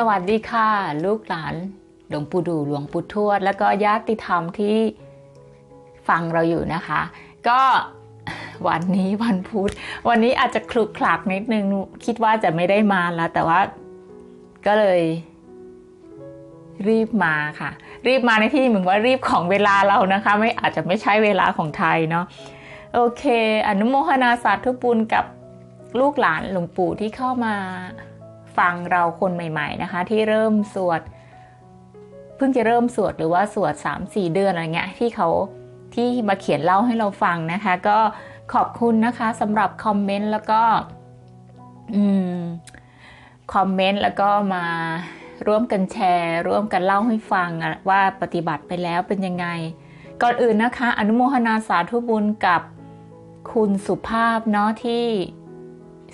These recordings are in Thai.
สวัสดีค่ะ ลูกหลาน หลวงปู่ดูหลวงปู่ทวด แล้วก็ญาติธรรมที่ฟังเราอยู่นะคะ ก็วันนี้วันพุธวันนี้อาจจะคลุกคลักนิดนึงคิดว่าจะไม่ได้มาแล้ว แต่ว่าก็เลยรีบมาค่ะ รีบมาในที่เหมือนว่ารีบของเวลาเรานะคะ ไม่อาจจะไม่ใช่เวลาของไทยเนาะโอเค อนุโมทนาสาธุบุญกับลูกหลานหลวงปู่ที่เข้ามา ฟังเราคนใหม่ ๆนะคะ ที่เริ่มสวด เพิ่งจะเริ่มสวดหรือว่าสวด 3-4 เดือนอะไรเงี้ยที่เขาที่มาเขียนเล่าให้เราฟังนะคะ ก็ขอบคุณนะคะสำหรับคอมเมนต์แล้วก็อืมคอมเมนต์แล้วก็มาร่วมกันแชร์ ร่วมกันเล่าให้ฟังว่าปฏิบัติไปแล้วเป็นยังไง ก่อนอื่นนะคะ อนุโมทนาสาธุบุญกับคุณสุภาพเนาะที่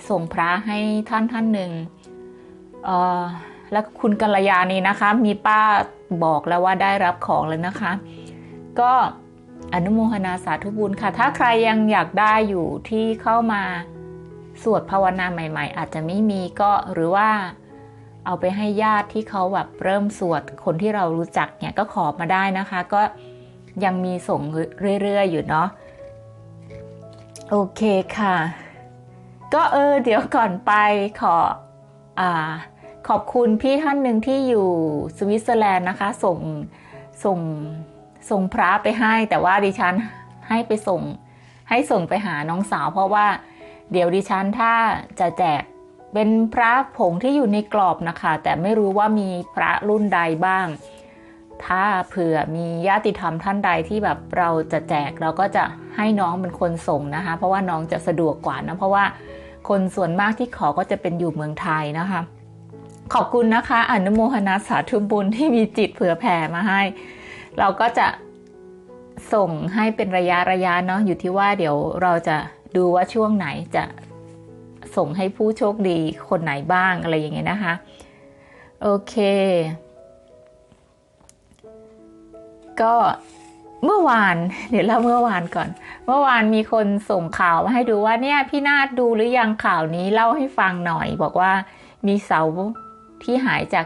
ส่งพระให้ท่านท่านหนึ่ง แล้วคุณกัลยาณีนะคะ มีป้าบอกแล้วว่าได้รับของแล้วนะคะ ก็อนุโมทนาสาธุบุญค่ะ ถ้าใครยังอยากได้อยู่ที่เข้ามาสวดภาวนาใหม่ ๆ อาจจะไม่มีก็หรือว่าเอาไปให้ญาติที่เขาแบบเริ่มสวดคนที่เรารู้จักเนี่ยก็ขอมาได้นะคะ ก็ยังมีส่งเรื่อย ๆ อยู่เนาะโอเคค่ะ ก็เออเดี๋ยวก่อนไปขออ่า ขอบคุณพี่ท่านหนึ่งที่อยู่สวิตเซอร์แลนด์นะคะ ส่งส่งส่งพระไปให้ แต่ว่าดิฉันให้ไปส่ง ให้ส่งไปหาน้องสาว เพราะว่าเดี๋ยวดิฉันถ้าจะแจกเป็นพระผงที่อยู่ในกรอบนะคะ แต่ไม่รู้ว่ามีพระรุ่นใดบ้าง ถ้าเผื่อมีญาติธรรมท่านใดที่แบบเราจะแจกเราก็จะให้น้องเป็นคนส่งนะคะ เพราะว่าน้องจะสะดวกกว่านะเพราะว่าคนส่วนมากที่ขอก็จะเป็นอยู่เมืองไทยนะคะ ขอบคุณนะคะ อนุโมทนาสาธุบุญที่มีจิตเผื่อแผ่มาให้ เราก็จะส่งให้เป็นระยะระยะเนาะอยู่ที่ว่าเดี๋ยวเราจะดูว่าช่วงไหนจะส่งให้ผู้โชคดีคนไหนบ้างอะไรอย่างเงี้ยนะคะ โอเค ก็เมื่อวาน เดี๋ยวเล่าเมื่อวานก่อน เมื่อวานมีคนส่งข่าวมาให้ดูว่าเนี่ยพี่นาดดูหรือยังข่าวนี้เล่าให้ฟังหน่อย บอกว่ามีเสา ที่หายจาก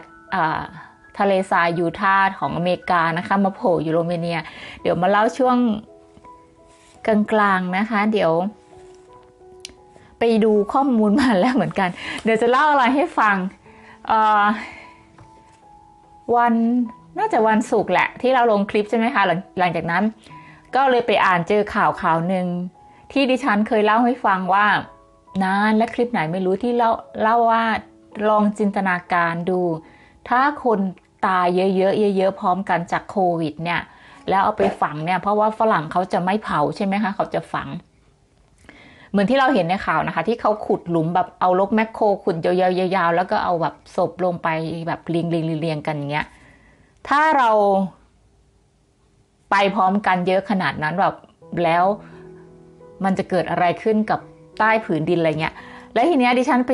ทะเลทรายยูทาห์ของอเมริกานะคะ มาโผล่อยู่โรมาเนีย เดี๋ยวมาเล่าช่วงกลางๆนะคะ เดี๋ยว ไปดูข้อมูลมาแล้วเหมือนกัน เดี๋ยวจะเล่าอะไรให้ฟังวันน่าจะวันศุกร์แหละที่เราลงคลิปใช่ไหมคะหลังหลังจากนั้น ก็เลยไปอ่านเจอข่าวข่าวหนึ่งที่ดิฉันเคยเล่าให้ฟังว่านานและคลิปไหนไม่รู้ที่เล่าเล่าว่า ลองจินตนาการดู ถ้าคนตายเยอะๆเยอะๆพร้อมกันจากโควิดเนี่ยแล้วเอาไปฝังเนี่ยเพราะว่าฝรั่งเขาจะไม่เผาใช่ไหมคะเขาจะฝัง เหมือนที่เราเห็นในข่าวนะคะ ที่เขาขุดหลุมแบบเอาลกแมคโครขุดยาวๆๆแล้วก็เอาแบบศพลงไปแบบเรียงๆเรียงกันอย่างเงี้ยถ้าเราไปพร้อมกันเยอะขนาดนั้นแบบแล้วมันจะเกิดอะไรขึ้นกับใต้ผืนดินอะไรเงี้ย และทีเนี้ยดิฉันไป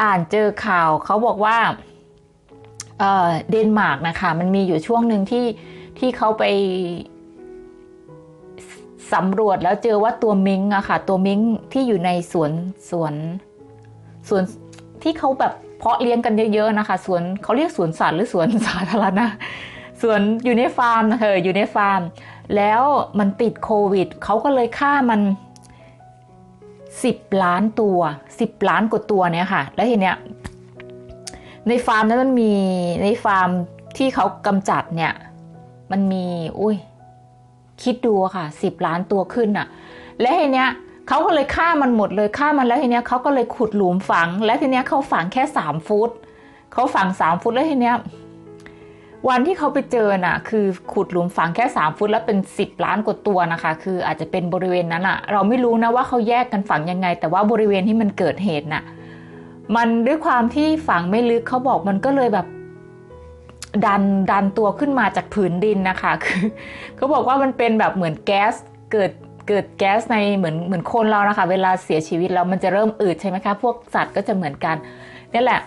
อ่านเจอข่าวเขาบอกว่าเดนมาร์กนะคะ มันมีอยู่ช่วงหนึ่งที่ที่เขาไปสำรวจแล้วเจอว่าตัวมิงอะค่ะ ตัวมิงที่อยู่ในสวนสวนสวนที่เขาแบบเพาะเลี้ยงกันเยอะๆนะคะสวนเขาเรียกสวนสัตว์หรือสวนสาธารณะสวนอยู่ในฟาร์มเธออยู่ในฟาร์ม แล้วมันติดโควิดเขาก็เลยฆ่ามัน สิบล้านตัวสิบล้านกว่าตัวเนี่ยค่ะ แล้วทีเนี้ยในฟาร์มนั้นมันมีในฟาร์มที่เขากำจัดเนี่ย มันมีอุ้ยคิดดูค่ะสิบล้านตัวขึ้นอะและทีเนี้ยเขาก็เลยฆ่ามันหมดเลยฆ่ามันแล้วทีเนี้ยเขาก็เลยขุดหลุมฝัง และทีเนี้ยเขาฝังแค่สามฟุตเขาฝังสามฟุตแล้วทีเนี้ย วันที่เขาไปเจอน่ะ คือขุดหลุมฝังแค่สามฟุตแล้วเป็นสิบล้านกว่าตัวนะคะ คืออาจจะเป็นบริเวณนั้นอะเราไม่รู้นะว่าเขาแยกกันฝังยังไง แต่ว่าบริเวณที่มันเกิดเหตุน่ะ มันด้วยความที่ฝังไม่ลึกเขาบอกมันก็เลยแบบดันดันตัวขึ้นมาจากผืนดินนะคะ คือเขาบอกว่ามันเป็นแบบเหมือนแก๊สเกิดเกิดแก๊สในเหมือนเหมือนคนเรานะคะ เวลาเสียชีวิตแล้วมันจะเริ่มอืดใช่ไหมคะ พวกสัตว์ก็จะเหมือนกันนี่แหละ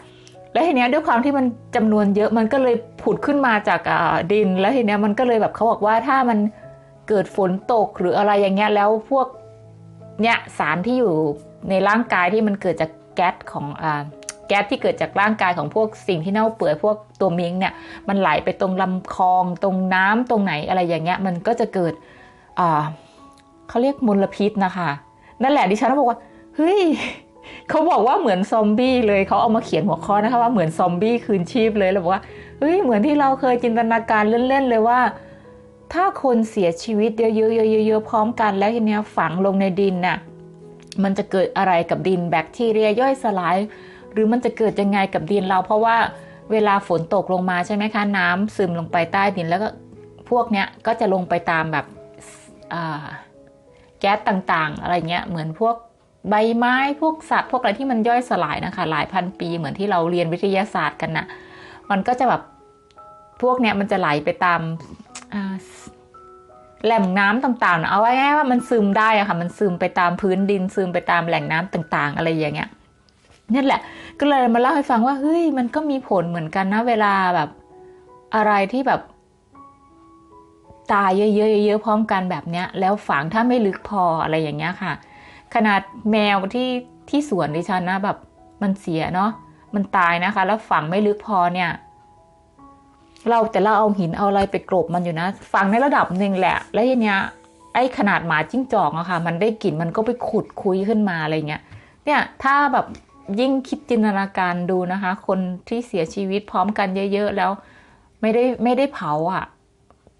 แล้วทีเนี้ยด้วยความที่มันจำนวนเยอะมันก็เลยผุดขึ้นมาจากดิน แล้วทีเนี้ยมันก็เลยแบบเขาบอกว่าถ้ามันเกิดฝนตกหรืออะไรอย่างเงี้ยแล้วพวกเนี้ยสารที่อยู่ในร่างกายที่มันเกิดจากแก๊สของอแก๊สที่เกิดจากร่างกายของพวกสิ่งที่เน่าเปื่อยพวกตัวเมิงเนี่ยมันไหลไปตรงลำคลองตรงน้ำตรงไหนอะไรอย่างเงี้ยมันก็จะเกิดอ่าเขาเรียกมลพิษนะคะ นั่นแหละดิฉันบอกว่าเฮ้ย เขาบอกว่าเหมือนซอมบี้เลยเขาเอามาเขียนหัวข้อนะคะว่าเหมือนซอมบี้คืนชีพเลยแล้วบอกว่าเฮ้ยเหมือนที่เราเคยจินตนาการเล่นๆเลยว่า ถ้าคนเสียชีวิตเยอะๆเยอะๆพร้อมกันแล้วทีเนี้ยฝังลงในดินน่ะมันจะเกิดอะไรกับดินแบคทีเรียย่อยสลาย หรือมันจะเกิดยังไงกับดินเรา เพราะว่าเวลาฝนตกลงมาใช่ไหมคะ น้ำซึมลงไปใต้ดินแล้วก็พวกเนี้ยก็จะลงไปตามแบบแก๊สต่างๆ อะไรเงี้ยเหมือนพวก ใบไม้พวกสัตว์ พวกอะไรที่มันย่อยสลายนะคะ หลายพันปีเหมือนที่เราเรียนวิทยาศาสตร์กันนะมันก็จะแบบพวกเนี้ยมันจะไหลไปตามแหล่งน้ำต่างๆ เอาไว้ง่ายว่ามันซึมได้อะค่ะ มันซึมไปตามพื้นดิน ซึมไปตามแหล่งน้ำต่าง ๆ อะไรอย่างเงี้ยนี่แหละ ก็เลยมาเล่าให้ฟังว่าเฮ้ยมันก็มีผลเหมือนกันนะ เวลาแบบอะไรที่แบบ ตายเยอะๆเยอะๆพร้อมกันแบบเนี้ย แล้วฝังถ้าไม่ลึกพออะไรอย่างเงี้ยค่ะ ขนาดแมวที่ที่สวนดิฉันนะแบบมันเสียเนาะมันตายนะคะ แล้วฝังไม่ลึกพอเนี่ย เราแต่เราเอาหินเอาอะไรไปกรบมันอยู่นะฟังในระดับหนึ่งแหละ แล้วทีเนี้ยไอ้ขนาดหมาจิ้งจอกอะค่ะ มันได้กลิ่นมันก็ไปขุดคุยขึ้นมาอะไรเงี้ยเนี่ยถ้าแบบยิ่งคิดจินตนาการดูนะคะ คนที่เสียชีวิตพร้อมกันเยอะๆแล้ว ไม่ได้ไม่ได้เผาอะ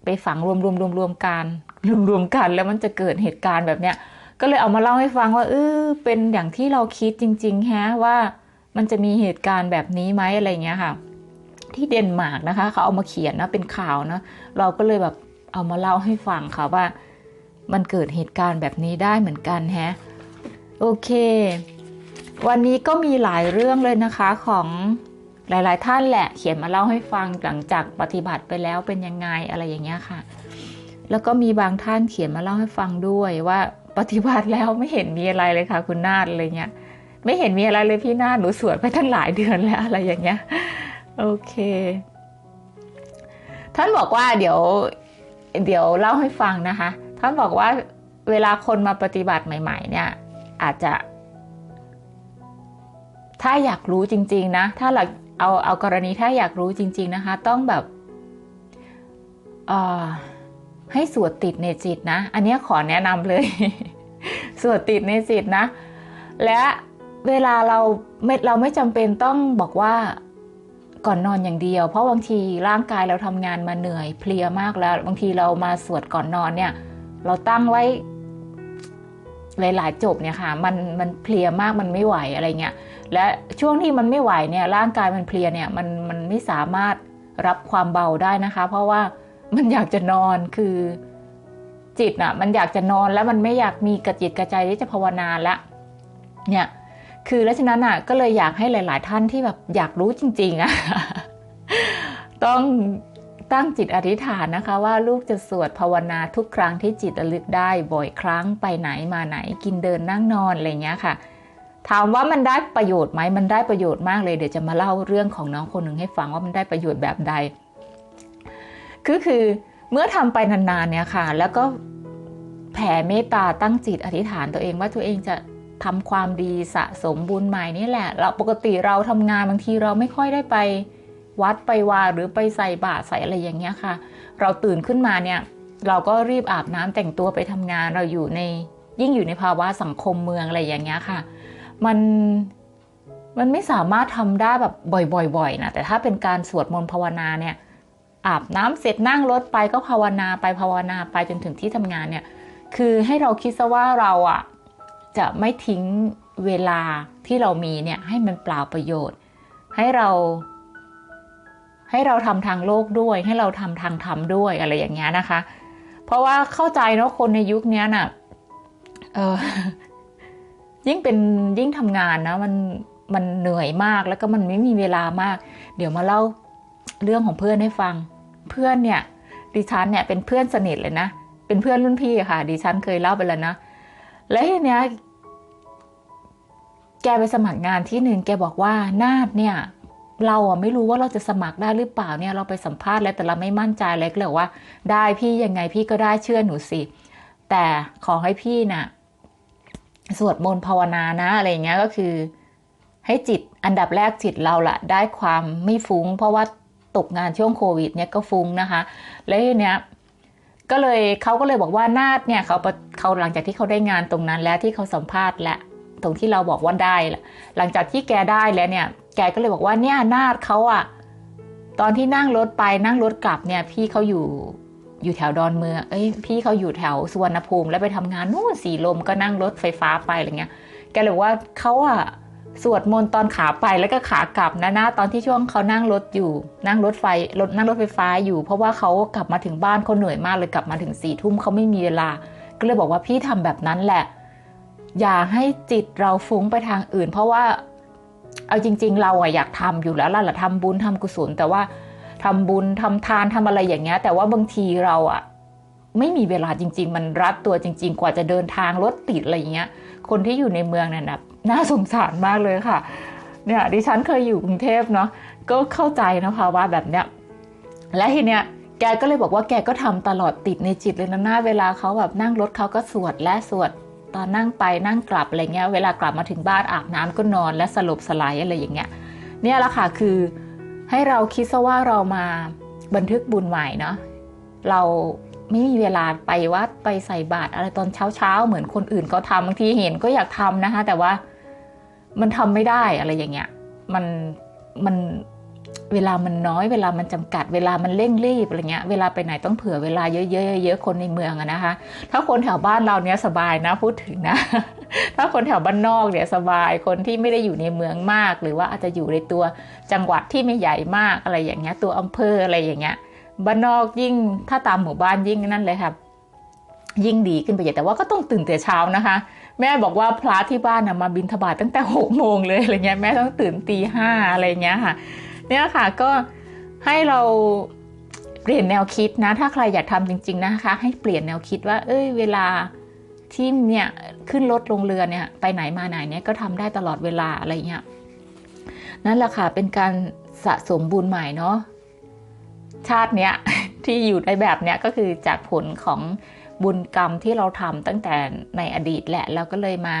ไปฝังรวมรวมรวมรวมกันรวมรวมกันแล้วมันจะเกิดเหตุการณ์แบบเนี้ย ก็เลยเอามาเล่าให้ฟังว่าเออเป็นอย่างที่เราคิดจริงๆแฮะว่ามันจะมีเหตุการณ์แบบนี้ไหมอะไรเงี้ยค่ะ ที่เดนมาร์กนะคะเขาเอามาเขียนนะเป็นข่าวนะเราก็เลยแบบเอามาเล่าให้ฟังค่ะว่า มันเกิดเหตุการณ์แบบนี้ได้เหมือนกันแฮะโอเค วันนี้ก็มีหลายเรื่องเลยนะคะของหลาย ๆ ท่านแหละเขียนมาเล่าให้ฟังหลังจากปฏิบัติไปแล้วเป็นยังไงอะไรอย่างเงี้ยค่ะ แล้วก็มีบางท่านเขียนมาเล่าให้ฟังด้วยว่า ปฏิบัติแล้วไม่เห็นมีอะไรเลยค่ะ คุณนาฏอะไรเงี้ยไม่เห็นมีอะไรเลยพี่นาฏหนูสวดไปตั้งหลายเดือนแล้วอะไรอย่างเงี้ยโอเค ท่านบอกว่าเดี๋ยวเดี๋ยวเล่าให้ฟังนะคะ ท่านบอกว่าเวลาคนมาปฏิบัติใหม่ ๆ เนี่ย อาจจะ ถ้าอยากรู้จริง ๆ นะ ถ้าเราเอาเอากรณีถ้าอยากรู้จริง ๆ นะคะ ต้องแบบอ่า ให้สวดติดในจิตนะ อันนี้ขอแนะนำเลย สวดติดในจิตนะ และเวลาเราไม่เราไม่จำเป็นต้องบอกว่าก่อนนอนอย่างเดียว เพราะบางทีร่างกายเราทำงานมาเหนื่อยเพลียมากแล้ว บางทีเรามาสวดก่อนนอนเนี่ย เราตั้งไว้หลาย ๆ จบเนี่ยค่ะ มันมันเพลียมากมันไม่ไหวอะไรเงี้ยและช่วงที่มันไม่ไหวเนี่ยร่างกายมันเพลียเนี่ยมันมันไม่สามารถรับความเบาได้นะคะ เพราะว่า มันอยากจะนอนคือจิตอะมันอยากจะนอนแล้วมันไม่อยากมีกระจิตกระใจที่จะภาวนาละเนี่ยคือแล้วฉะนั้นอะก็เลยอยากให้หลาย ๆ ท่านที่แบบอยากรู้จริง ๆอะต้องตั้งจิตอธิษฐานนะคะ ว่าลูกจะสวดภาวนาทุกครั้งที่จิตระลึกได้บ่อยครั้งไปไหนมาไหนกินเดินนั่งนอนอะไรเงี้ยค่ะ ถามว่ามันได้ประโยชน์ไหมมันได้ประโยชน์มากเลยเดี๋ยวจะมาเล่าเรื่องของน้องคนหนึ่งให้ฟังว่ามันได้ประโยชน์แบบใด คือคือเมื่อทำไปนานๆเนี่ยค่ะ แล้วก็แผ่เมตตาตั้งจิตอธิษฐานตัวเองว่าตัวเองจะทำความดีสะสมบุญใหม่นี่แหละ เราปกติเราทำงานบางทีเราไม่ค่อยได้ไปวัดไปวาหรือไปใส่บาตรใส่อะไรอย่างเงี้ยค่ะ เราตื่นขึ้นมาเนี่ยเราก็รีบอาบน้ำแต่งตัวไปทำงานเราอยู่ในยิ่งอยู่ในภาวะสังคมเมืองอะไรอย่างเงี้ยค่ะ มันมันไม่สามารถทำได้แบบบ่อยๆนะแต่ถ้าเป็นการสวดมนต์ภาวนาเนี่ย อาบน้ำเสร็จนั่งรถไปก็ภาวนาไปภาวนาไปจนถึงที่ทำงานเนี่ย คือให้เราคิดซะว่าเราอะจะไม่ทิ้งเวลาที่เรามีเนี่ยให้มันเปล่าประโยชน์ ให้เรา ให้เราทำทางโลกด้วย ให้เราทำทางธรรมด้วยอะไรอย่างเงี้ยนะคะ เพราะว่าเข้าใจเนาะคนในยุคนี้น่ะเออยิ่งเป็นยิ่งทำงานนะมันมันเหนื่อยมากแล้วก็มันไม่มีเวลามาก เดี๋ยวมาเล่าเรื่องของเพื่อนให้ฟัง เพื่อนเนี่ยดิฉันเนี่ยเป็นเพื่อนสนิทเลยนะ เป็นเพื่อนรุ่นพี่ค่ะ ดิฉันเคยเล่าไปแล้วนะ และทีเนี้ยแกไปสมัครงานที่หนึ่งแกบอกว่านาดเนี่ย เราอะไม่รู้ว่าเราจะสมัครได้หรือเปล่าเนี่ย เราไปสัมภาษณ์แล้วแต่เราไม่มั่นใจเลยก็เลยว่า ได้พี่ยังไงพี่ก็ได้เชื่อหนูสิ แต่ขอให้พี่นะ่ะสวดมนต์ภาวนานะอะไรเงี้ยก็คือ ให้จิตอันดับแรกจิตเราละได้ความไม่ฟุ้ง เพราะว่า ตกงานช่วงโควิดเนี่ยก็ฟุ้งนะคะ แล้วทีเนี้ยก็เลยเขาก็เลยบอกว่านาดเนี่ยเขาเขาหลังจากที่เขาได้งานตรงนั้นแล้วที่เขาสัมภาษณ์และตรงที่เราบอกว่าได้ละหลังจากที่แกได้แล้วเนี่ย แกก็เลยบอกว่าเนี่ยนาดเขาอะตอนที่นั่งรถไปนั่งรถกลับเนี่ย พี่เขาอยู่อยู่แถวดอนเมืองเอ้ยพี่เขาอยู่แถวสุวรรณภูมิแล้วไปทำงานนู่นสีลมก็นั่งรถไฟฟ้าไปอะไรเงี้ยแกเลยว่าเขาอะ สวดมนต์ตอนขาไปแล้วก็ขากลับนะนะตอนที่ช่วงเขานั่งรถอยู่ นั่งรถไฟรถนั่งรถไฟฟ้าอยู่ เพราะว่าเขากลับมาถึงบ้านเขาเหนื่อยมากเลยกลับมาถึงสี่ทุ่มเขาไม่มีเวลา ก็เลยบอกว่าพี่ทำแบบนั้นแหละ อย่าให้จิตเราฟุ้งไปทางอื่น เพราะว่าเอาจริง ๆ เราอะอยากทำอยู่แล้วล่ะทำบุญทำกุศล แต่ว่าทำบุญทำทานทำอะไรอย่างเงี้ยแต่ว่าบางทีเราอะไม่มีเวลาจริง ๆ มันรัดตัวจริง ๆ กว่าจะเดินทางรถติดอะไรอย่างเงี้ย คนที่อยู่ในเมืองเนี่ยนะ น่าสงสารมากเลยค่ะ เนี่ยดิฉันเคยอยู่กรุงเทพเนาะก็เข้าใจนะภาวะแบบเนี้ยและทีเนี้ยแกก็เลยบอกว่าแกก็ทำตลอดติดในจิตเลยนะหน้าเวลาเขาแบบนั่งรถเขาก็สวดและสวดตอนนั่งไปนั่งกลับอะไรเงี้ยเวลากลับมาถึงบ้านอาบน้ำก็นอนและสลบสลายอะไรอย่างเงี้ยเนี่ยแหละค่ะคือให้เราคิดซะว่าเรามาบันทึกบุญใหม่เนาะเราไม่มีเวลาไปวัดไปใส่บาตรอะไรตอนเช้าๆ เหมือนคนอื่นเขาทำบางทีเห็นก็อยากทำนะคะ แต่ว่า มันทำไม่ได้อะไรอย่างเงี้ย มันมันเวลามันน้อยเวลามันจำกัด เวลามันเร่งรีบอะไรเงี้ยเวลาไปไหนต้องเผื่อเวลาเยอะๆเยอะๆคนในเมืองอะนะคะ ถ้าคนแถวบ้านเราเนี้ยสบายนะพูดถึงนะ ถ้าคนแถวบ้านนอกเนี่ยสบายคนที่ไม่ได้อยู่ในเมืองมาก หรือว่าอาจจะอยู่ในตัวจังหวัดที่ไม่ใหญ่มากอะไรอย่างเงี้ยตัวอำเภออะไรอย่างเงี้ยบ้านนอกยิ่งถ้าตามหมู่บ้านยิ่งนั่นเลยครับ ยิ่งดีขึ้นไปใหญ่แต่ว่าก็ต้องตื่นแต่เช้านะคะ แม่บอกว่าพระที่บ้านนะมาบินทบาทตั้งแต่หกโมงเลยอะไรเงี้ยแม่ต้องตื่นตีห้าอะไรเงี้ยค่ะ เนี่ยค่ะก็ให้เราเปลี่ยนแนวคิดนะ ถ้าใครอยากทำจริง ๆนะคะ ให้เปลี่ยนแนวคิดว่า เอ้ย เวลาที่เนี่ยขึ้นรถลงเรือเนี่ย ไปไหนมาไหนเนี่ยก็ทำได้ตลอดเวลาอะไรเงี้ยนั่นแหละค่ะเป็นการสะสมบุญใหม่เนาะชาติเนี้ยที่อยู่ในแบบเนี้ยก็คือจากผลของ บุญกรรมที่เราทำตั้งแต่ในอดีตแหละ แล้วก็เลยมา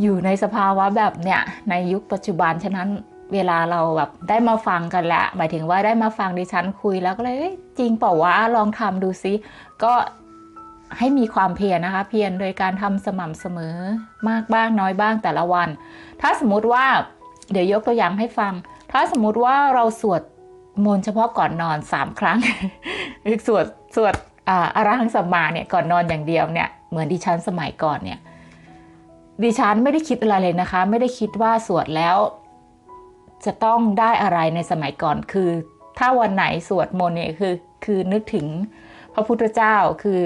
อยู่ในสภาวะแบบเนี้ยในยุคปัจจุบันฉะนั้นเวลาเราแบบได้มาฟังกันแล้วหมายถึงว่าได้มาฟังดิฉันคุยแล้วก็เลยจริงเปล่าวะลองทำดูซิก็ให้มีความเพียรนะคะ เพียรโดยการทำสม่ำเสมอมากบ้างน้อยบ้างแต่ละวัน ถ้าสมมติว่าเดี๋ยวยกตัวอย่างให้ฟัง ถ้าสมมติว่าเราสวดมนต์เฉพาะก่อนนอนสามครั้ง สวดสวด อารหังสัมมาเนี่ยก่อนนอนอย่างเดียวเนี่ยเหมือนดิฉันสมัยก่อนเนี่ยดิฉันไม่ได้คิดอะไรเลยนะคะ ไม่ได้คิดว่าสวดแล้ว จะต้องได้อะไรในสมัยก่อนคือ ถ้าวันไหนสวดมนต์เนี่ยคือคือนึกถึงพระพุทธเจ้าคือ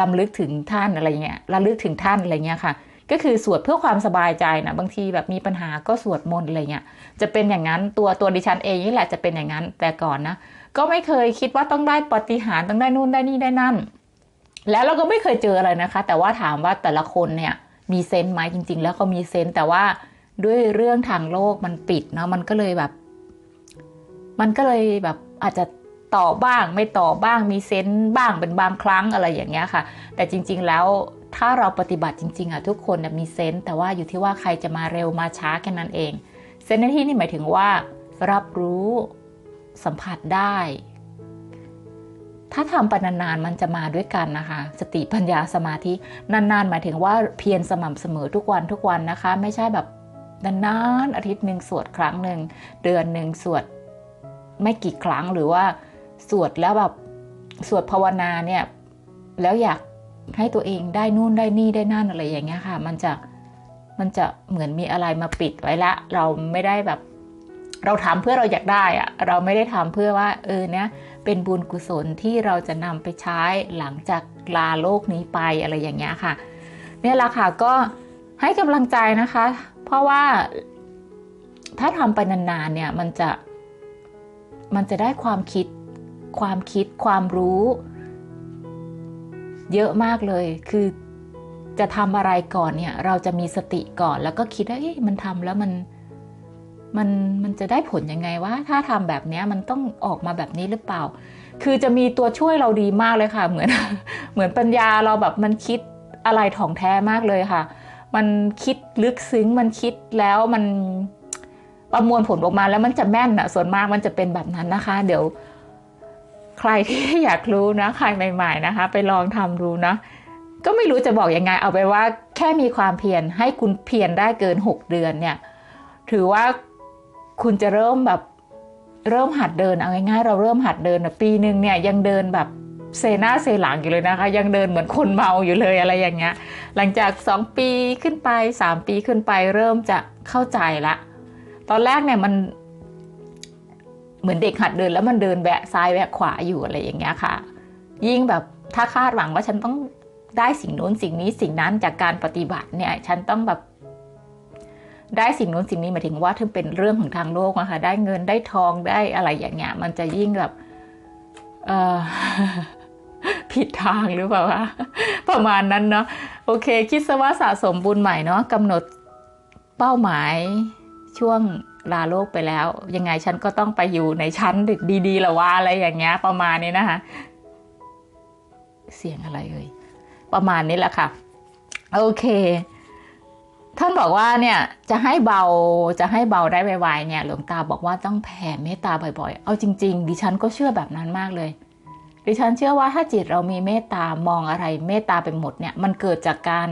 ลำลึกถึงท่านอะไรเงี้ยระลึกถึงท่านอะไรเงี้ยค่ะ ก็คือสวดเพื่อความสบายใจนะบางทีแบบมีปัญหาก็สวดมนต์อะไรเงี้ยจะเป็นอย่างนั้นตัวตัวดิฉันเองนี่แหละจะเป็นอย่างนั้นแต่ก่อนนะก็ไม่เคยคิดว่าต้องได้ปฏิหารต้องได้นู่นได้นี่ได้นั่น แล้วเราก็ไม่เคยเจออะไรนะคะ แต่ว่าถามว่าแต่ละคนเนี่ยมีเซนต์ไหมจริง ๆ แล้วเขามีเซนต์แต่ว่าด้วยเรื่องทางโลกมันปิดเนาะมันก็เลยแบบ มันก็เลยแบบอาจจะต่อบ้างไม่ต่อบ้างมีเซนต์บ้างเป็นบางครั้งอะไรอย่างเงี้ยค่ะ แต่จริง ๆ แล้ว ถ้าเราปฏิบัติจริงๆอะทุกคนมีเซนต์แต่ว่าอยู่ที่ว่าใครจะมาเร็วมาช้าแค่นั้นเอง เซนต์ในที่นี่หมายถึงว่า รับรู้สัมผัสได้ ถ้าทำไปนานๆมันจะมาด้วยกันนะคะ สติปัญญาสมาธินานๆ หมายถึงว่าเพียรสม่ำเสมอทุกวันทุกวันนะคะ ไม่ใช่แบบนานๆอาทิตย์หนึ่งสวดครั้งหนึ่งเดือนหนึ่งสวดไม่กี่ครั้งหรือว่าสวดแล้วแบบสวดภาวนาเนี่ยแล้วอยาก ให้ตัวเองได้นู่นได้นี่ได้นั่นอะไรอย่างเงี้ยค่ะ มันจะมันจะเหมือนมีอะไรมาปิดไว้ละ เราไม่ได้แบบ เราทำเพื่อเราอยากได้อะเราไม่ได้ทำเพื่อว่า เออเนี่ยเป็นบุญกุศลที่เราจะนำไปใช้หลังจากลาโลกนี้ไปอะไรอย่างเงี้ยค่ะ เนี่ยละค่ะก็ให้กำลังใจนะคะ เพราะว่าถ้าทำไปนานๆเนี่ยมันจะมันจะได้ความคิดความคิดความรู้ เยอะมากเลย คือจะทำอะไรก่อนเนี่ย เราจะมีสติก่อนแล้วก็คิดว่าเอ๊ะมันทำแล้วมันมันมันจะได้ผลยังไงว่า ถ้าทำแบบนี้มันต้องออกมาแบบนี้หรือเปล่า คือจะมีตัวช่วยเราดีมากเลยค่ะ เหมือน เหมือนปัญญาเราแบบมันคิดอะไรถ่องแท้มากเลยค่ะ มันคิดลึกซึ้งมันคิดแล้วมันประมวลผลออกมาแล้วมันจะแม่นอะส่วนมากมันจะเป็นแบบนั้นนะคะ เดี๋ยว ใครที่อยากรู้นะใครใหม่ ๆนะคะ ไปลองทำดูนะก็ไม่รู้จะบอกยังไง เอาไปว่าแค่มีความเพียรให้คุณเพียรได้เกิน 6 เดือนเนี่ย ถือว่าคุณจะเริ่มแบบเริ่มหัดเดินเอาง่ายๆเราเริ่มหัดเดินปีหนึ่งเนี่ยยังเดินแบบเซหน้าเซหลังอยู่เลยนะคะ ยังเดินเหมือนคนเมาอยู่เลยอะไรอย่างเงี้ย หลังจาก 2 ปีขึ้นไป 3 ปีขึ้นไปเริ่มจะเข้าใจละ ตอนแรกเนี่ยมัน เหมือนเด็กหัดเดินแล้วมันเดินแวะซ้ายแวะขวาอยู่อะไรอย่างเงี้ยค่ะ ยิ่งแบบถ้าคาดหวังว่าฉันต้องได้สิ่งนู้นสิ่งนี้สิ่งนั้นจากการปฏิบัติเนี่ย ฉันต้องแบบได้สิ่งนู้นสิ่งนี้หมายถึงว่าถึงเป็นเรื่องของทางโลกนะคะได้เงินได้ทองได้อะไรอย่างเงี้ยมันจะยิ่งแบบเออผิดทางหรือเปล่าวะประมาณนั้นเนาะโอเค คิดซะว่าสะสมบุญใหม่เนาะกำหนดเป้าหมายช่วง ลาโลกไปแล้ว ยังไงฉันก็ต้องไปอยู่ในชั้นดีๆละว่าอะไรอย่างเงี้ยประมาณนี้นะคะ เสียงอะไรเอ่ยประมาณนี้แหละค่ะ โอเค ท่านบอกว่าเนี่ยจะให้เบาจะให้เบาได้ไวๆเนี่ย หลวงตาบอกว่าต้องแผ่เมตตาบ่อยๆ เอาจริง ๆ ดิฉันก็เชื่อแบบนั้นมากเลยดิฉันเชื่อว่าถ้าจิตเรามีเมตตามองอะไรเมตตาไปหมดเนี่ยมันเกิดจากการ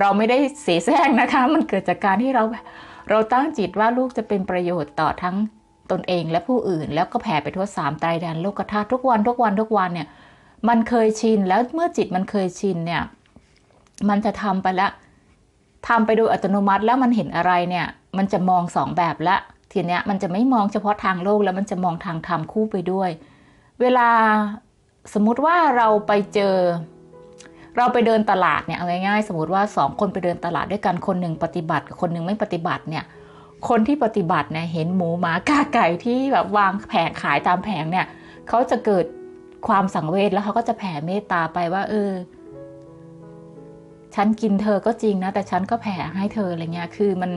เราไม่ได้เสแสร้งนะคะ มันเกิดจากการที่เราเราตั้งจิตว่าลูกจะเป็นประโยชน์ต่อทั้งตนเองและผู้อื่น แล้วก็แผ่ไปทั่วสามไตรแดนโลกธาตุทุกวันทุกวันทุกวันเนี่ย มันเคยชินแล้วเมื่อจิตมันเคยชินเนี่ย มันจะทำไปแล้วทำไปโดยอัตโนมัติแล้วมันเห็นอะไรเนี่ย มันจะมองสองแบบละทีเนี้ยมันจะไม่มองเฉพาะทางโลกแล้วมันจะมองทางธรรมคู่ไปด้วย เวลาสมมุติว่าเราไปเจอ เราไปเดินตลาดเนี่ยเอาง่ายๆ สมมติว่าสองคนไปเดินตลาดด้วยกันคนหนึ่งปฏิบัติกับคนหนึ่งไม่ปฏิบัติเนี่ยคนที่ปฏิบัติเนี่ยเห็นหมูหมากาไก่ที่แบบวางแผงขายตามแผงเนี่ยเขาจะเกิดความสังเวชแล้วเขาก็จะแผ่เมตตาไปว่า เออ ฉันกินเธอก็จริงนะ แต่ฉันก็แผ่ให้เธออะไรเงี้ยคือมัน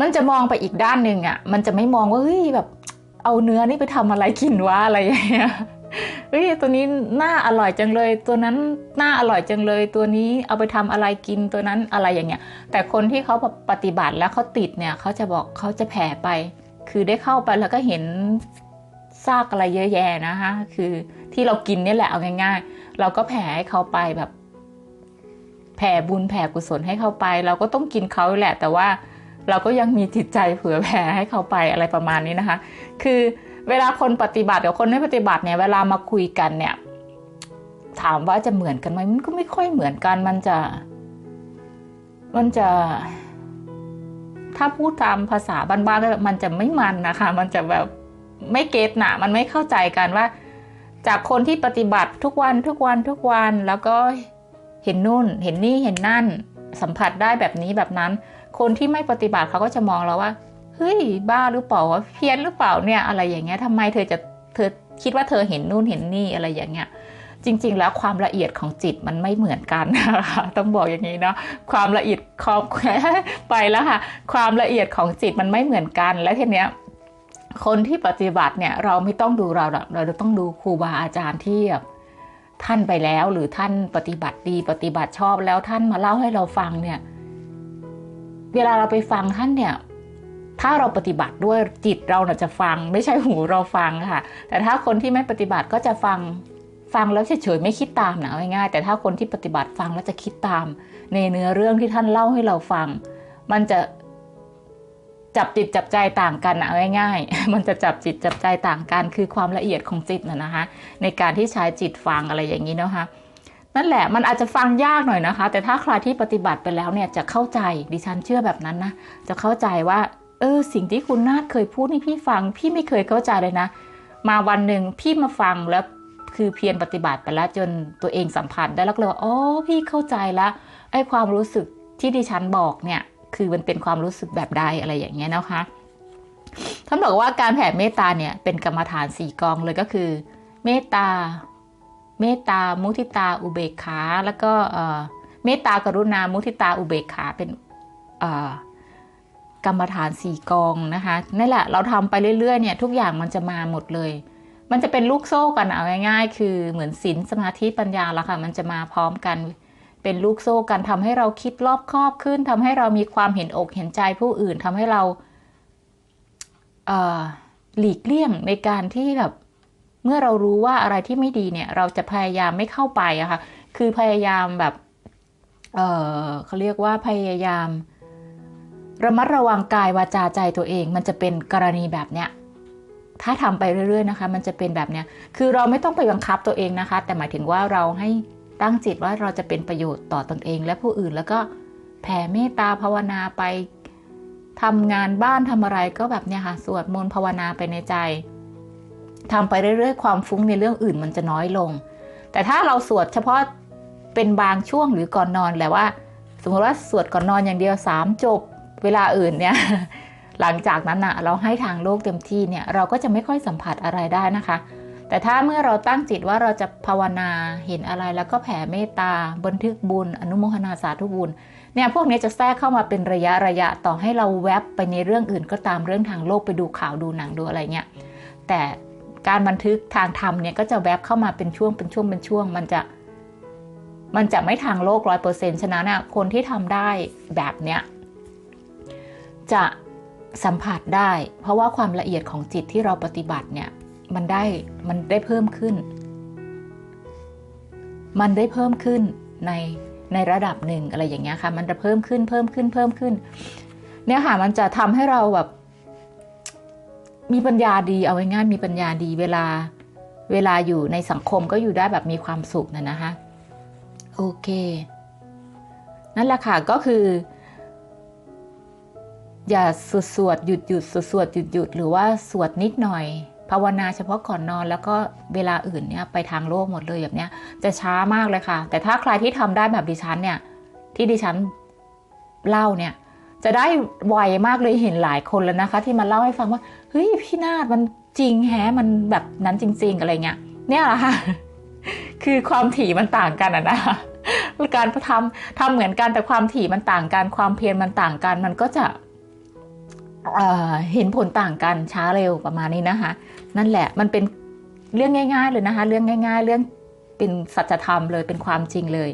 มันจะมองไปอีกด้านหนึ่งอะ่ะ มันจะไม่มองว่าเฮ้ยแบบ เอาเนื้อนี่ไปทำอะไรกินวะอะไรอย่างเงี้ย เฮ้ยตัวนี้น่าอร่อยจังเลย ตัวนั้นน่าอร่อยจังเลย ตัวนี้เอาไปทำอะไรกินตัวนั้นอะไรอย่างเงี้ย แต่คนที่เขาปฏิบัติแล้วเขาติดเนี่ยเขาจะบอกเขาจะแผ่ไป คือได้เข้าไปแล้วก็เห็นซากอะไรเยอะแยะนะคะคือที่เรากินนี่แหละเอาง่าย ๆ เราก็แผ่ให้เขาไปแบบแผ่บุญแผ่กุศลให้เขาไป เราก็ต้องกินเขาแหละ แต่ว่าเราก็ยังมีจิตใจเผื่อแผ่ให้เขาไปอะไรประมาณนี้นะคะ คือ เวลาคนปฏิบัติกับคนไม่ปฏิบัติเนี่ยเวลามาคุยกันเนี่ย ถามว่าจะเหมือนกันไหมมันก็ไม่ค่อยเหมือนกัน มันจะ มันจะ ถ้าพูดตามภาษาบ้านๆมันจะไม่มันนะคะ มันจะแบบไม่เก็ตนะมันไม่เข้าใจกันว่า จากคนที่ปฏิบัติทุกวันทุกวันทุกวันแล้วก็เห็นนู่น เห็นนี่เห็นนั่น สัมผัสได้แบบนี้แบบนั้น คนที่ไม่ปฏิบัติเขาก็จะมองเราว่า เฮ้ยบ้าหรือเปล่าวะเพี้ยนหรือเปล่าเนี่ยอะไรอย่างเงี้ยทำไมเธอจะเธอคิดว่าเธอเห็นนู่นเห็นนี่อะไรอย่างเงี้ยจริง ๆ แล้วความละเอียดของจิตมันไม่เหมือนกันนะคะต้องบอกอย่างนี้เนาะความละเอียดของไปแล้วค่ะ ความละเอียดของจิตมันไม่เหมือนกัน แล้วทีเนี้ยคนที่ปฏิบัติเนี่ยเราไม่ต้องดูเราหรอกเราต้องดูครูบาอาจารย์ที่ท่านไปแล้วหรือท่านปฏิบัติดีปฏิบัติชอบแล้วท่านมาเล่าให้เราฟังเนี่ย เวลาเราไปฟังท่านเนี่ย ถ้าเราปฏิบัติด้วยจิตเราเนี่ยจะฟัง ไม่ใช่หูเราฟังค่ะ แต่ถ้าคนที่ไม่ปฏิบัติก็จะฟังฟังแล้วเฉยๆไม่คิดตามนะง่ายๆแต่ถ้าคนที่ปฏิบัติฟังแล้วจะคิดตาม ในเนื้อเรื่องที่ท่านเล่าให้เราฟัง มันจะจับจิตจับใจต่างกันนะง่ายๆ มันจะจับจิตจับใจต่างกันคือความละเอียดของจิตนะนะคะ ในการที่ใช้จิตฟังอะไรอย่างนี้นะคะนั่นแหละมันอาจจะฟังยากหน่อยนะคะ แต่ถ้าใครที่ปฏิบัติไปแล้วเนี่ยจะเข้าใจดิฉันเชื่อแบบนั้นนะจะเข้าใจว่า เออสิ่งที่คุณนาฏเคยพูดนี่พี่ฟัง พี่ไม่เคยเข้าใจเลยนะ มาวันหนึ่งพี่มาฟังแล้วคือเพียรปฏิบัติไปแล้วจนตัวเองสัมผัสได้แล้วเลยว่าอ๋อพี่เข้าใจแล้วไอ้ความรู้สึกที่ดิฉันบอกเนี่ยคือมันเป็นความรู้สึกแบบใดอะไรอย่างเงี้ยนะคะท่านบอกว่าการแผ่เมตตาเนี่ยเป็นกรรมฐานสี่กองเลยก็คือ เมตตา เมตตา มุทิตา อุเบกขา แล้วก็เมตตากรุณา มุทิตา อุเบกขาเป็น กรรมฐานสี่กองนะคะนั่แหละเราทำไปเรื่อยๆเนี่ยทุกอย่างมันจะมาหมดเลย มันจะเป็นลูกโซ่กันเอาง่าย ๆ คือเหมือนศีลสมาธิปัญญาละค่ะ มันจะมาพร้อมกัน เป็นลูกโซ่กันทำให้เราคิดรอบคอบขึ้นทำให้เรามีความเห็นอกเห็นใจผู้อื่นทำให้เราเหลีกเลี่ยงในการที่แบบเมื่อเรารู้ว่าอะไรที่ไม่ดีเนี่ย เราจะพยายามไม่เข้าไปอะค่ะ คือพยายามแบบ เออเขาเรียกว่าพยายาม ระมัดระวังกายวาจาใจตัวเอง มันจะเป็นกรณีแบบเนี้ยถ้าทำไปเรื่อยๆนะคะ มันจะเป็นแบบเนี้ยคือเราไม่ต้องไปบังคับตัวเองนะคะ แต่หมายถึงว่าเราให้ตั้งจิตว่าเราจะเป็นประโยชน์ต่อตนเอง และผู้อื่นแล้วก็แผ่เมตตาภาวนาไปทำงานบ้านทำอะไรก็แบบเนี้ยค่ะสวดมนต์ภาวนาไปในใจทำไปเรื่อยๆ ความฟุ้งในเรื่องอื่นมันจะน้อยลง แต่ถ้าเราสวดเฉพาะเป็นบางช่วงหรือก่อนนอนแหละว่า สมมติว่าสวดก่อนนอนอย่างเดียวสามจบ เวลาอื่นเนี่ยหลังจากนั้นอะเราให้ทางโลกเต็มที่เนี่ยเราก็จะไม่ค่อยสัมผัสอะไรได้นะคะ แต่ถ้าเมื่อเราตั้งจิตว่าเราจะภาวนาเห็นอะไรแล้วก็แผ่เมตตา บันทึกบุญ อนุโมทนาสาธุบุญเนี่ยพวกนี้จะแทรกเข้ามาเป็นระยะระยะต่อให้เราแวบไปในเรื่องอื่นก็ตามเรื่องทางโลกไปดูข่าวดูหนังดูอะไรเงี้ยแต่การบันทึกทางธรรมเนี่ยก็จะแวบเข้ามาเป็นช่วงเป็นช่วงเป็นช่วง มันจะ มันจะไม่ทางโลกร้อยเปอร์เซ็นต์ฉะนั้นน่ะคนที่ทำได้แบบเนี้ย จะสัมผัสได้ เพราะว่าความละเอียดของจิตที่เราปฏิบัติเนี่ยมันได้มันได้เพิ่มขึ้น มันได้เพิ่มขึ้นในในระดับหนึ่งอะไรอย่างเงี้ยค่ะ มันจะเพิ่มขึ้นเพิ่มขึ้นเพิ่มขึ้น เนี่ยค่ะมันจะทำให้เราแบบ มีปัญญาดีเอาง่ายๆมีปัญญาดีเวลาเวลาอยู่ในสังคมก็อยู่ได้แบบมีความสุขนะนะคะโอเค นั่นแหละค่ะก็คือ อย่าสวดสวดหยุดหยุดสวดสวดหยุดหยุดหรือว่าสวดนิดหน่อย ภาวนาเฉพาะก่อนนอนแล้วก็เวลาอื่นเนี่ยไปทางโลกหมดเลยแบบเนี้ยจะช้ามากเลยค่ะ แต่ถ้าใครที่ทำได้แบบดิฉันเนี่ย ที่ดิฉันเล่าเนี่ย จะได้ไวมากเลยเห็นหลายคนแล้วนะคะ ที่มาเล่าให้ฟังว่าเฮ้ยพี่นาดมันจริงแฮะมันแบบนั้นจริง ๆอะไรเงี้ยเนี่ยแหละค่ะ คือความถี่มันต่างกันอะนะคะการทำทำเหมือนกันแต่ความถี่มันต่างกัน ความเพียรมันต่างกัน มันก็จะ เเห็นผลต่างกันช้าเร็วประมาณนี้นะคะ นั่นแหละมันเป็นเรื่องง่าย ๆ เลยนะคะ เรื่องง่าย ๆ เรื่องเป็นสัจธรรมเลยเป็นความจริงเลย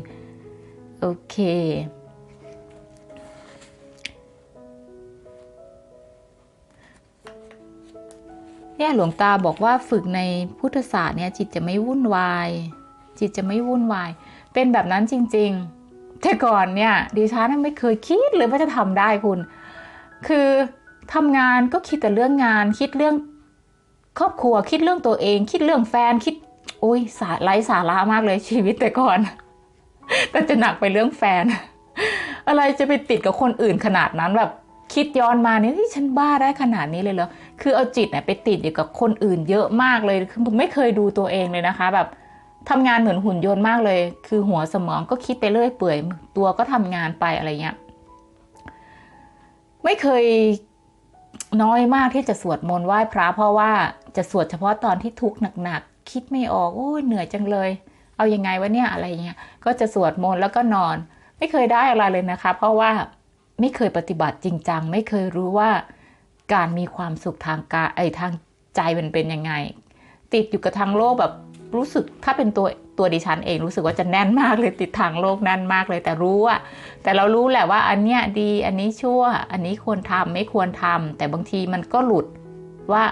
โอเค เนี่ยหลวงตาบอกว่าฝึกในพุทธศาสตร์เนี่ย จิตจะไม่วุ่นวาย จิตจะไม่วุ่นวาย เป็นแบบนั้นจริง ๆ แต่ก่อนเนี่ยดิฉันไม่เคยคิดเลยว่าจะทำได้คุณ คือ ทำงานก็คิดแต่เรื่องงาน คิดเรื่องครอบครัวคิดเรื่องตัวเอง คิดเรื่องแฟนคิด โอ้ยสาไร้สาระมากเลยชีวิตแต่ก่อนก็จะหนักไปเรื่องแฟน อะไรจะไปติดกับคนอื่นขนาดนั้นแบบคิดย้อนมาเนี่ยที่ฉันบ้าได้ขนาดนี้เลยเหรอ คือเอาจิตเนี่ยไปติดอยู่กับคนอื่นเยอะมากเลย คือผมไม่เคยดูตัวเองเลยนะคะ แบบทำงานเหมือนหุ่นยนต์มากเลย คือหัวสมองก็คิดไปเรื่อยเปื่อย ตัวก็ทำงานไปอะไรเงี้ย ไม่เคย น้อยมากที่จะสวดมนต์ไหว้พระเพราะว่าจะสวดเฉพาะตอนที่ทุกข์หนักๆคิดไม่ออกโอ้ยเหนื่อยจังเลย เอายังไงวะเนี่ยอะไรเงี้ยก็จะสวดมนต์แล้วก็นอน ไม่เคยได้อะไรเลยนะคะ เพราะว่าไม่เคยปฏิบัติจริงจังไม่เคยรู้ว่าการมีความสุขทางกายไอทางใจมันเป็นยังไง ติดอยู่กับทางโลกแบบรู้สึกถ้าเป็นตัว ตัวดิฉันเองรู้สึกว่าจะแน่นมากเลยติดทางโลกแน่นมากเลย แต่รู้อะแต่เรารู้แหละว่าอันเนี้ยดีอันนี้ชั่ว อันนี้ควรทำไม่ควรทำแต่บางทีมันก็หลุดว่า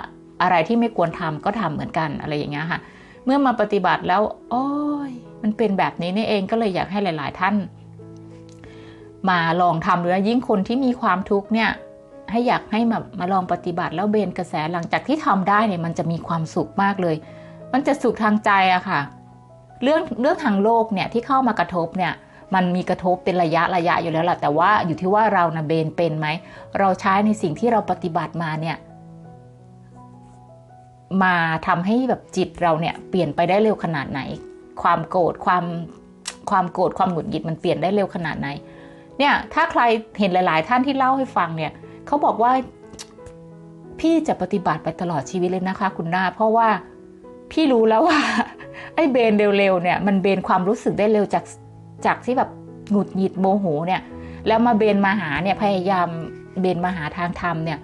อะไรที่ไม่ควรทำก็ทำเหมือนกันอะไรอย่างเงี้ยค่ะ เมื่อมาปฏิบัติแล้ว โอ้ยมันเป็นแบบนี้นี่เองก็เลยอยากให้หลาย ๆ ท่าน มาลองทำดูนะยิ่งคนที่มีความทุกข์เนี่ยให้อยากให้มามาลองปฏิบัติแล้วเบนกระแสหลังจากที่ทำได้เนี่ยมันจะมีความสุขมากเลย มันจะสุขทางใจอะค่ะ เรื่องเรื่องทางโลกเนี่ยที่เข้ามากระทบเนี่ยมันมีกระทบเป็นระยะระยะอยู่แล้วแหละแต่ว่าอยู่ที่ว่าเรานะเบนเป็นไหมเราใช้ในสิ่งที่เราปฏิบัติมาเนี่ยมาทำให้แบบจิตเราเนี่ยเปลี่ยนไปได้เร็วขนาดไหน ความโกรธความความโกรธความหงุดหงิดมันเปลี่ยนได้เร็วขนาดไหน เนี่ยถ้าใครเห็นหลาย ๆ ท่านที่เล่าให้ฟังเนี่ยเขาบอกว่าพี่จะปฏิบัติไปตลอดชีวิตเลยนะคะ คุณนาเพราะว่าพี่รู้แล้วว่า ไอ้เบนเร็วๆเนี่ยมันเบนความรู้สึกได้เร็วจากจากที่แบบหงุดหงิดโมโหเนี่ย แล้วมาเบนมาหาเนี่ยพยายามเบนมาหาทางธรรมเนี่ย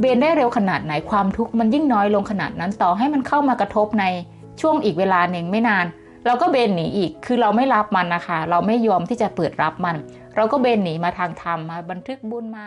เบนได้เร็วขนาดไหนความทุกข์มันยิ่งน้อยลงขนาดนั้นต่อให้มันเข้ามากระทบในช่วงอีกเวลาหนึ่งไม่นาน เราก็เบนหนีอีกคือเราไม่รับมันนะคะ เราไม่ยอมที่จะเปิดรับมัน เราก็เบนหนีมาทางธรรมมาบันทึกบุญมา